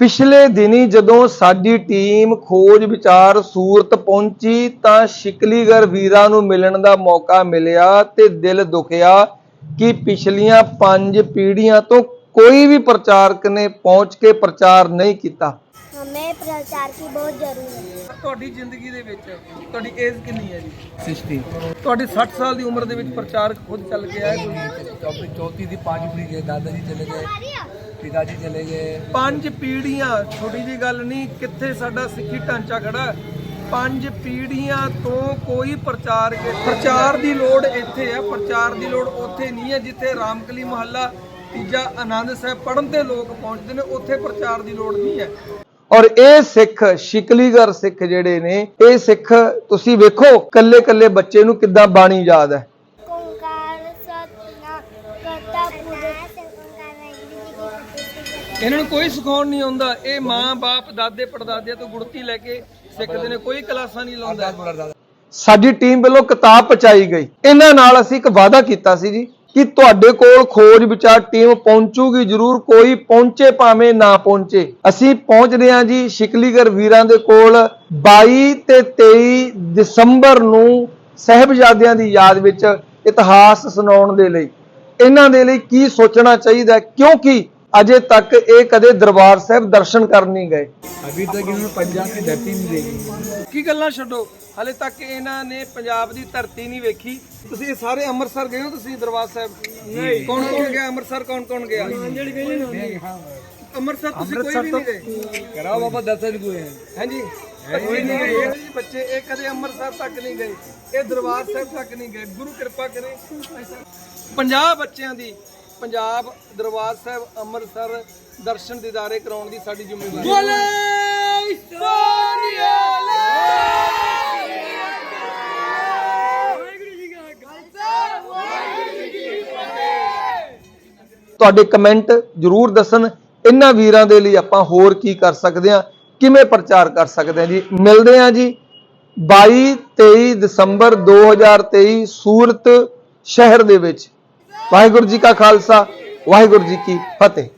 ਪਿਛਲੇ ਦਿਨੀ ਜਦੋਂ ਸਾਡੀ ਟੀਮ ਖੋਜ ਵਿਚਾਰ ਸੂਰਤ ਪਹੁੰਚੀ ਤਾਂ ਸ਼ਿਕਲੀਗਰ ਵੀਰਾਂ ਨੂੰ ਮਿਲਣ ਦਾ ਮੌਕਾ ਮਿਲਿਆ ਤੇ ਦਿਲ ਦੁਖਿਆ ਕਿ ਪਿਛਲੀਆਂ ਪੰਜ ਪੀੜ੍ਹੀਆਂ ਤੋਂ ਕੋਈ ਵੀ ਪ੍ਰਚਾਰਕ ਨੇ ਪਹੁੰਚ ਕੇ ਪ੍ਰਚਾਰ ਨਹੀਂ ਕੀਤਾ हमें प्रचार की बहुत जरूरत है ਤੁਹਾਡੀ ਜ਼ਿੰਦਗੀ ਦੇ ਵਿੱਚ ਤੁਹਾਡੀ ਏਜ ਕਿੰਨੀ ਹੈ ਜੀ 60 ਤੁਹਾਡੀ 60 ਸਾਲ ਦੀ ਉਮਰ ਦੇ ਵਿੱਚ ਪ੍ਰਚਾਰਕ ਖੁਦ ਚੱਲ ਕੇ ਆਏ ਕੋਈ चौथी चौथी थी पांच पीढ़ी के दादाजी चले गए ਪਿਤਾ ਜੀ ਚਲੇ ਗਏ। ਪੰਜ ਪੀੜੀਆਂ ਛੋਟੀ ਜੀ ਗੱਲ ਨਹੀਂ ਕਿੱਥੇ ਸਾਡਾ ਸਿੱਖੀ ਢਾਂਚਾ ਖੜਾ? ਪੰਜ ਪੀੜ੍ਹੀਆਂ ਤੋਂ ਕੋਈ ਪ੍ਰਚਾਰ ਪ੍ਰਚਾਰ ਦੀ ਲੋੜ ਇੱਥੇ ਹੈ ਪ੍ਰਚਾਰ ਦੀ ਲੋੜ ਉੱਥੇ ਨਹੀਂ ਹੈ ਜਿੱਥੇ ਰਾਮਕਲੀ ਮਹੱਲਾ ਤੀਜਾ ਆਨੰਦ ਸਾਹਿਬ ਪੜਨ ਤੇ ਲੋਕ ਪਹੁੰਚਦੇ ਨੇ ਉੱਥੇ ਪ੍ਰਚਾਰ ਦੀ ਲੋੜ ਨਹੀਂ ਹੈ। ਔਰ ਇਹ ਸਿੱਖ ਸ਼ਿਕਲੀਗਰ ਸਿੱਖ ਜਿਹੜੇ ਨੇ ਇਹ ਸਿੱਖ ਤੁਸੀਂ ਵੇਖੋ ਕੱਲੇ ਕੱਲੇ ਬੱਚੇ ਨੂੰ ਕਿੱਦਾਂ ਬਾਣੀ ਯਾਦ ਹੈ। ਇਹਨਾਂ ਨੂੰ ਕੋਈ ਸਿਖਾਉਣ ਨਹੀਂ ਆਉਂਦਾ। ਇਹ ਮਾਂ ਬਾਪ ਦਾਦੇ ਪੜਦਾਦਿਆਂ ਤੋਂ ਗੁੜਤੀ ਲੈ ਕੇ ਸਿੱਖਦੇ ਨੇ ਕੋਈ ਕਲਾਸਾਂ ਨਹੀਂ ਲਾਉਂਦਾ। ਸਾਡੀ ਟੀਮ ਵੱਲੋਂ ਕਿਤਾਬ ਪਹੁੰਚਾਈ ਗਈ। ਇਹਨਾਂ ਨਾਲ ਅਸੀਂ ਇੱਕ ਵਾਅਦਾ ਕੀਤਾ ਸੀ ਜੀ ਕਿ ਤੁਹਾਡੇ ਕੋਲ ਖੋਜ ਵਿਚਾਰ ਟੀਮ ਪਹੁੰਚੂਗੀ ਜ਼ਰੂਰ ਕੋਈ ਪਹੁੰਚੇ ਭਾਵੇਂ ਨਾ ਪਹੁੰਚੇ। ਅਸੀਂ ਪਹੁੰਚਦੇ ਹਾਂ ਜੀ ਸ਼ਿਕਲੀਗਰ ਵੀਰਾਂ ਦੇ ਕੋਲ 22 ਤੇ 23 ਦਸੰਬਰ ਨੂੰ ਸਹਿਬਜ਼ਾਦਿਆਂ ਦੀ ਯਾਦ ਵਿੱਚ ਇਤਿਹਾਸ ਸੁਣਾਉਣ ਦੇ ਲਈ। ਇਹਨਾਂ ਦੇ ਲਈ ਕੀ ਸੋਚਣਾ ਚਾਹੀਦਾ ਕਿਉਂਕਿ ਅਜੇ ਤੱਕ ਇਹ ਕਦੇ ਦਰਬਾਰ ਸਾਹਿਬ ਦਰਸ਼ਨ ਕਰਨ ਨਹੀਂ ਗਏ। ਅਭੀ ਤੱਕ ਇਹਨਾਂ ਨੂੰ ਪੰਜਾਬ ਦੀ ਧਰਤੀ ਨਹੀਂ ਦੇਖੀ। ਕੀ ਗੱਲਾਂ ਛੱਡੋ? ਹਲੇ ਤੱਕ ਇਹਨਾਂ ਨੇ ਪੰਜਾਬ ਦੀ ਧਰਤੀ ਨਹੀਂ ਵੇਖੀ। ਤੁਸੀਂ ਸਾਰੇ ਅੰਮ੍ਰਿਤਸਰ ਗਏ ਹੋ ਤੁਸੀਂ ਦਰਬਾਰ ਸਾਹਿਬ? ਨਹੀਂ। ਕੌਣ ਕੌਣ ਗਿਆ? ਅੰਮ੍ਰਿਤਸਰ ਕੌਣ ਕੌਣ ਗਿਆ? ਅੰਮ੍ਰਿਤਸਰ ਤੁਸੀਂ ਕੋਈ ਵੀ ਨਹੀਂ ਗਏ। ਕਰਾਓ ਬਾਬਾ ਦਰਸ਼ਨ ਕੋਈ ਹਾਂਜੀ। ਕੋਈ ਨਹੀਂ ਗਏ। ਇਹ ਜੀ ਬੱਚੇ ਇਹ ਕਦੇ ਅੰਮ੍ਰਿਤਸਰ ਤੱਕ ਨਹੀਂ ਗਏ। ਇਹ ਦਰਬਾਰ ਸਾਹਿਬ ਤੱਕ ਨਹੀਂ ਗਏ। ਗੁਰੂ ਕਿਰਪਾ ਕਰੇ। 50 ਬੱਚਿਆਂ ਦੀ ਪੰਜਾਬ ਦਰਬਾਰ ਸਾਹਿਬ ਅੰਮ੍ਰਿਤਸਰ ਦਰਸ਼ਨ ਦਿਦਾਰੇ ਕਰਾਉਣ ਦੀ ਸਾਡੀ ਜ਼ਿੰਮੇਵਾਰੀ ਬੋਲੇ ਤੁਹਾਡੇ ਕਮੈਂਟ ਜਰੂਰ ਦੱਸਣ। ਇਹਨਾਂ ਵੀਰਾਂ ਦੇ ਲਈ ਆਪਾਂ ਹੋਰ ਕੀ ਕਰ ਸਕਦੇ ਹਾਂ? ਕਿਵੇਂ ਪ੍ਰਚਾਰ ਕਰ ਸਕਦੇ ਹਾਂ ਜੀ? ਮਿਲਦੇ ਹਾਂ ਜੀ। 22 23 ਦਸੰਬਰ 2023 ਸੂਰਤ ਸ਼ਹਿਰ ਦੇ ਵਿੱਚ। ਵਾਹਿਗੁਰੂ ਜੀ ਕਾ ਖਾਲਸਾ, ਵਾਹਿਗੁਰੂ ਜੀ ਕੀ ਫਤਿਹ।